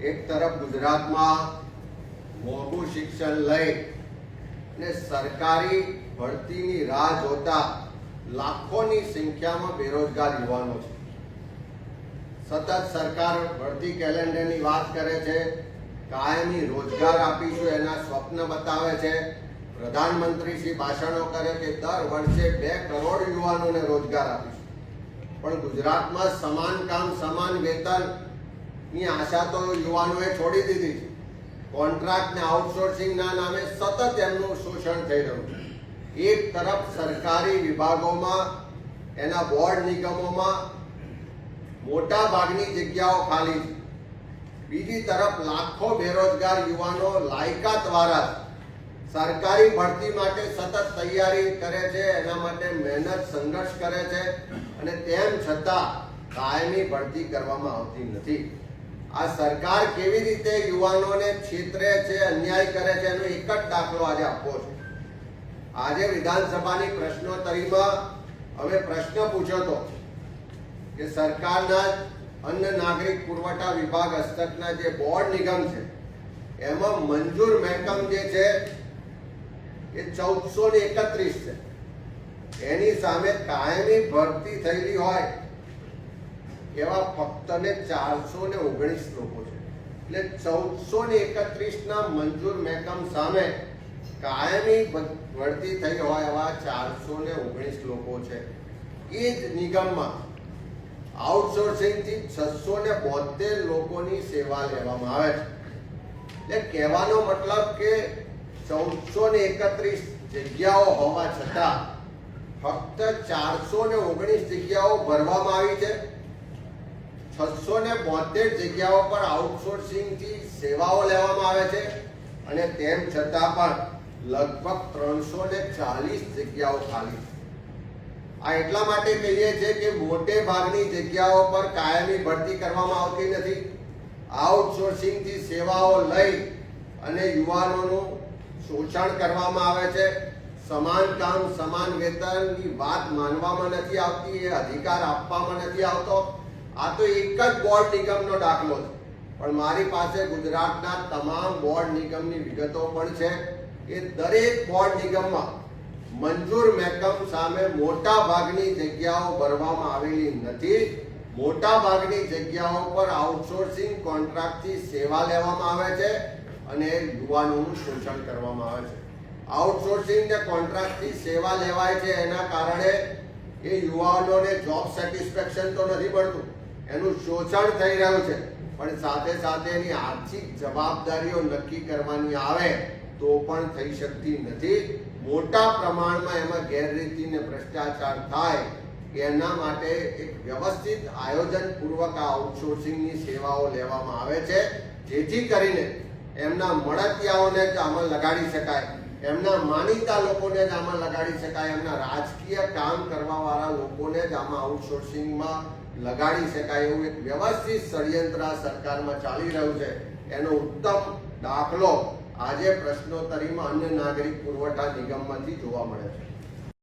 એક તરફ ગુજરાતમાં મોંઘું શિક્ષણ લઈ ને સરકારી ભરતીની રાહ જોતા લાખોની સંખ્યામાં બેરોજગાર યુવાનો છે. સતત સરકાર ભરતી કેલેન્ડરની વાત કરે છે, કાયમી રોજગાર આપીશું એના સ્વપ્ન બતાવે છે. પ્રધાનમંત્રી શ્રી ભાષણો કરે કે દર વર્ષે બે કરોડ યુવાનોને રોજગાર આપીશું. પણ ગુજરાતમાં સમાન કામ, સમાન વેતન ની આશા તો યુવાનોએ છોડી દીધી કોન્ટ્રાક્ટ ને આઉટસોર્સિંગના નામે સતત એમનું શોષણ થઈ રહ્યું છે. એક તરફ સરકારી વિભાગોમાં, એના બોર્ડ નિગમોમાં મોટા ભાગની જગ્યાઓ ખાલી છે. બીજી તરફ લાખો બેરોજગાર યુવાનો લાયકાત દ્વારા સરકારી ભરતી માટે સતત તૈયારી કરે છે, એના માટે મહેનત સંઘર્ષ કરે છે અને તેમ છતાં કાયમી ભરતી કરવામાં આવતી નથી. આ સરકાર કેવી રીતે યુવાનોને છેતરે છે, અન્યાય કરે છે, એનો એક જ દાખલો આજે આપવો છે. આજે વિધાનસભાની પ્રશ્નોત્તરીમાં હવે પ્રશ્ન પૂછ્યો હતો કે સરકારના અન્ન નાગરિક પુરવઠા વિભાગ હસ્તકના જે બોર્ડ નિગમ છે, એમાં મંજૂર મહેકમ જે છે, એ ચૌદસો ને એકત્રીસ છે. એની સામે કાયમી ભરતી થયેલી હોય એવા ફક્ત ને ચારસો ને ઓગણીસ લોકો છે. એટલે ચૌદસો ને એકત્રીસ ના મંજૂર મહેકમ સામે કાયમી ભરતી થઈ હોય એવા ચારસો ને ઓગણીસ લોકો છે. એ જ નિગમમાં આઉટસોર્સિંગથી છસો ને બોતેર લોકોની સેવા લેવામાં આવે છે. એટલે કહેવાનો મતલબ કે ચૌદસો ને એકત્રીસ જગ્યાઓ હોવા છતાં ફક્ત ચારસો ને ઓગણીસ જગ્યાઓ ભરવામાં આવી છે. છસો ને બોતેર જગ્યાઓ પર આઉટસોર્સિંગથી સેવાઓ લેવામાં આવે છે અને તેમ છતાં પણ લગભગ ત્રણસો ને ચાલીસ જગ્યાઓ ખાલી આ એટલા માટે કહીએ છીએ કે મોટે ભાગની જગ્યાઓ પર કાયમી ભરતી કરવામાં આવતી નથી. આઉટસોર્સિંગથી સેવાઓ લઈ અને યુવાનોનું શોષણ કરવામાં આવે છે. સમાન કામ, સમાન વેતનની વાત માનવામાં નથી આવતી, એ અધિકાર આપવામાં નથી આવતો. આ તો એક જ બોર્ડ નિગમનો દાખલો છે. પણ મારી પાસે ગુજરાતના તમામ બોર્ડ નિગમની વિગતો પણ છે એ દરેક બોર્ડ નિગમમાં મંજૂર મહેકમ સામે મોટા ભાગની જગ્યાઓ ભરવામાં આવેલી નથી. મોટા ભાગની જગ્યાઓ પર આઉટસોર્સિંગ કોન્ટ્રાક્ટથી સેવા લેવામાં આવે છે અને યુવાનોનું શોષણ કરવામાં આવે છે. આઉટસોર્સિંગ ને કોન્ટ્રાક્ટથી સેવા લેવાય છે એના કારણે એ યુવાનોને જોબ સેટિસ્ફેક્શન તો નથી મળતું. એનું શોષણ થઈ રહ્યું છે. પણ સાથે સાથે એની આર્થિક જવાબદારીઓ નક્કી કરવાની આવે તો પણ થઈ શકતી નથી. મોટા પ્રમાણમાં એમાં ગેરરીતિ ને ભ્રષ્ટાચાર થાય એના માટે એક વ્યવસ્થિત આયોજન પૂર્વક આ આઉટસોર્સિંગની સેવાઓ લેવામાં આવે છે. જેથી કરીને એમના મળતિયાઓને જ આમાં લગાડી શકાય. એમના માનીતા લોકોને જ આમાં લગાડી શકાય. એમના રાજકીય કામ કરવાવાળા લોકોને જ આમાં આઉટસોર્સિંગમાં લગાડી શકાય એવું એક વ્યવસ્થિત ષડયંત્ર સરકારમાં ચાલી રહ્યું છે. એનો ઉત્તમ દાખલો આજે પ્રશ્નોત્તરીમાં અન્ય નાગરિક પુરવઠા નિગમમાંથી જોવા મળે છે.